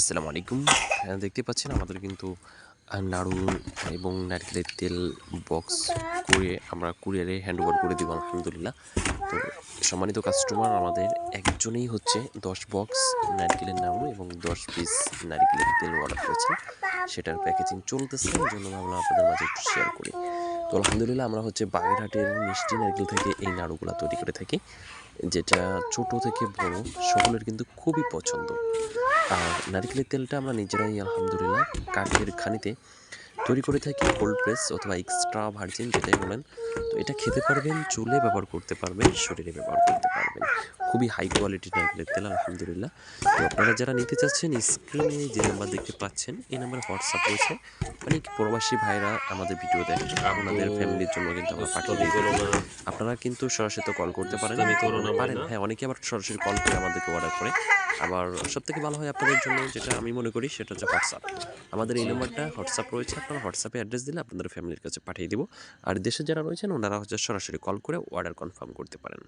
আসসালামু আলাইকুম। হ্যাঁ, দেখতে পাচ্ছেন আমাদের কিন্তু নাড়ু এবং নারকেলের তেল বক্স করে আমরা কুরিয়ারে হ্যান্ড ওভার করে দিব আলহামদুলিল্লাহ। তো সম্মানিত কাস্টমার আমাদের একজনেই হচ্ছে দশ বক্স নারকেলের নাড়ু এবং দশ পিস নারকেলের তেল অর্ডার করেছেন সেটার প্যাকেজিং চলতেছে এই জন্য ভাবলাম আপনাদের মাঝে একটু শেয়ার করি। তো আলহামদুলিল্লাহ আমরা হচ্ছে বাগেরহাটের মিষ্টি নারকেল থেকে এই নাড়ুগুলো তৈরি করে থাকি যেটা ছোট থেকে বড় সকলের কিন্তু খুবই পছন্দ। আর নারকেলের তেলটা আমরা নিজেরাই আলহামদুলিল্লাহ কাঠের খানিতে তৈরি করে থাকি কোল্ড প্রেস অথবা এক্সট্রা ভার্জিন যেটাই বলেন। তো এটা খেতে পারবেন চুলে ব্যবহার করতে পারবেন শরীরে ব্যবহার করতে পারবেন। খুবই হাই কোয়ালিটির নারকেলের তেল আলহামদুলিল্লাহ। তো আপনারা যারা নিতে চাচ্ছেন স্ক্রিনে যে নাম্বার দেখতে পাচ্ছেন এই নাম্বারে হোয়াটসঅ্যাপ রয়েছে। অনেক প্রবাসী ভাইরা আমাদের ভিডিও দেখেন আপনাদের ফ্যামিলির জন্য কিন্তু আমরা পাঠিয়ে দিই আপনারা কিন্তু সরাসরি তো কল করতে পারেন। আমি করোনা পারেন হ্যাঁ অনেকে আবার সরাসরি কল করে আমাদেরকে অর্ডার করে। আবার সব থেকে ভালো হয় আপনাদের জন্য যেটা আমি মনে করি সেটা হচ্ছে হোয়াটসঅ্যাপ আমাদের এই নম্বরটা হোয়াটসঅ্যাপ রয়েছে, আপনারা হোয়াটসঅ্যাপে অ্যাড্রেস দিলে আপনাদের ফ্যামিলির কাছে পাঠিয়ে দিব। আর দেশে যারা রয়েছেন, ওনারা হচ্ছে সরাসরি কল করে অর্ডার কনফার্ম করতে পারেন।